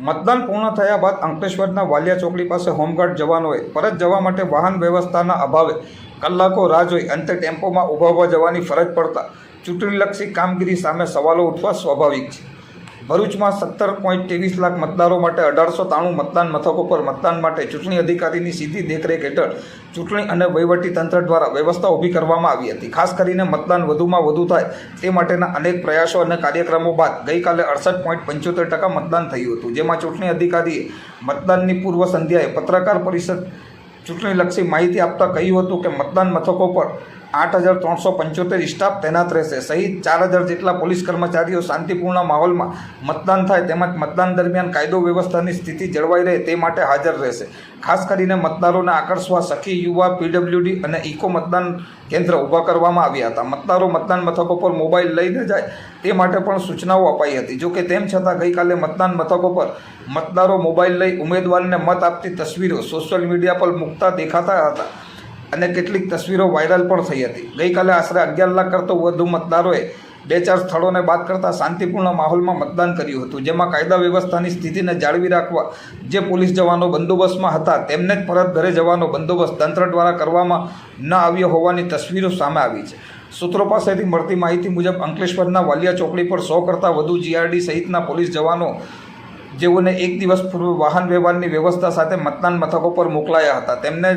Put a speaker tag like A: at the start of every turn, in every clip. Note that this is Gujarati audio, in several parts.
A: મતદાન પૂર્ણ થયા બાદ અંકલેશ્વરના વાલિયા ચોકડી પાસે હોમગાર્ડ જવાનોએ પરત જવા માટે વાહન વ્યવસ્થાના અભાવે કલાકો રાહ જોઈ અંતે ટેમ્પોમાં ઊભા ઊભા જવાની ફરજ પડતા ચૂંટણીલક્ષી કામગીરી સામે સવાલો ઉઠવા સ્વાભાવિક છે. ભરૂચમાં સત્તર પોઈન્ટ ત્રેવીસ લાખ મતદારો માટે અઢારસો ત્રાણું મતદાન મથકો પર મતદાન માટે ચૂંટણી અધિકારીની સીધી દેખરેખ હેઠળ ચૂંટણી અને વહીવટી તંત્ર દ્વારા વ્યવસ્થા ઊભી કરવામાં આવી હતી. ખાસ કરીને મતદાન વધુમાં વધુ થાય તે માટેના અનેક પ્રયાસો અને કાર્યક્રમો બાદ ગઈકાલે અડસઠ પોઈન્ટ પંચોતેર ટકા મતદાન થયું હતું. જેમાં ચૂંટણી અધિકારીએ મતદાનની પૂર્વ સંધ્યાએ પત્રકાર પરિષદ ચૂંટણીલક્ષી માહિતી આપતા કહ્યું હતું કે મતદાન મથકો પર આઠ હજાર ત્રણસો પંચોતેર સ્ટાફ તૈનાત રહેશે. સહિત ચાર હજાર જેટલા પોલીસ કર્મચારીઓ શાંતિપૂર્ણ માહોલમાં મતદાન થાય તેમજ મતદાન દરમિયાન કાયદો વ્યવસ્થાની સ્થિતિ જળવાઈ રહે તે માટે હાજર રહેશે. ખાસ કરીને મતદારોને આકર્ષવા સખી યુવા, પીડબ્લ્યુડી અને ઇકો મતદાન કેન્દ્ર ઊભા કરવામાં આવ્યા હતા. મતદારો મતદાન મથકો પર મોબાઈલ લઈને જાય તે માટે પણ સૂચનાઓ અપાઈ હતી. જોકે તેમ છતાં ગઈકાલે મતદાન મથકો પર મતદારો મોબાઈલ લઈ ઉમેદવારને મત આપતી તસવીરો સોશિયલ મીડિયા પર મૂકતા દેખાતા હતા અને કેટલીક તસવીરો વાયરલ પણ થઈ હતી. ગઈકાલે આશરે અગિયાર લાખ કરતો વધુ મતદારોએ બે ચાર સ્થળોને બાદ કરતાં શાંતિપૂર્ણ માહોલમાં મતદાન કર્યું હતું, જેમાં કાયદા વ્યવસ્થાની સ્થિતિને જાળવી રાખવા જે પોલીસ જવાનો બંદોબસ્તમાં હતા તેમને જ પરત ઘરે જવાનો બંદોબસ્ત તંત્ર દ્વારા કરવામાં ન આવ્યો હોવાની તસવીરો સામે આવી છે. સૂત્રો પાસેથી મળતી માહિતી મુજબ અંકલેશ્વરના વાલિયા ચોકડી પર સો કરતાં વધુ જીઆરડી સહિતના પોલીસ જવાનો જેઓને એક દિવસ પૂર્વે વાહન વ્યવહારની વ્યવસ્થા સાથે મતદાન મથકો પર મોકલાયા હતા. તેમને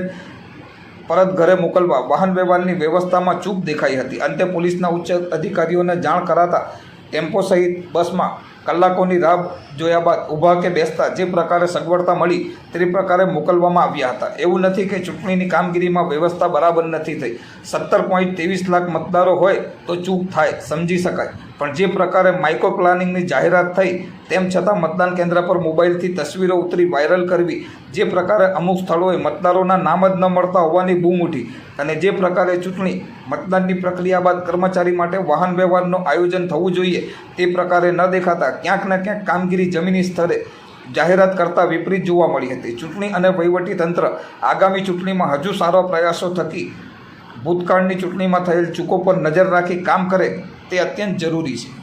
A: પરત ઘરે મોકલવા વાહન વ્યવહારની વ્યવસ્થામાં ચૂક દેખાઈ હતી. અંતે પોલીસના ઉચ્ચ અધિકારીઓને જાણ કરાતા ટેમ્પો સહિત બસમાં કલાકોની રાહ જોયા બાદ ઊભા કે બેસતા જે પ્રકારે સગવડતા મળી તે પ્રકારે મોકલવામાં આવ્યા હતા. એવું નથી કે ચૂંટણીની કામગીરીમાં વ્યવસ્થા બરાબર નથી થઈ. સત્તર પોઈન્ટ ત્રેવીસ લાખ મતદારો હોય તો ચૂક થાય, સમજી શકાય. પણ જે પ્રકારે માઇક્રો પ્લાનિંગની જાહેરાત થઈ, તેમ છતાં મતદાન કેન્દ્ર પર મોબાઈલથી તસવીરો ઉતરી વાયરલ કરવી, જે પ્રકારે અમુક સ્થળોએ મતદારોના નામ જ ન મળતા હોવાની બૂમ ઉઠી અને જે પ્રકારે ચૂંટણી મતદાનની પ્રક્રિયા બાદ કર્મચારી માટે વાહન વ્યવહારનું આયોજન થવું જોઈએ, તે પ્રકારે ન દેખાતા ક્યાંક ને ક્યાંક કામગીરી જમીની સ્તરે જાહેરાત કરતાં વિપરીત જોવા મળી હતી. ચૂંટણી અને વહીવટી તંત્ર આગામી ચૂંટણીમાં હજુ સારા પ્રયાસો થકી ભૂતકાળની ચૂંટણીમાં થયેલ ચૂકો પર નજર રાખી કામ કરે તે અત્યંત જરૂરી છે.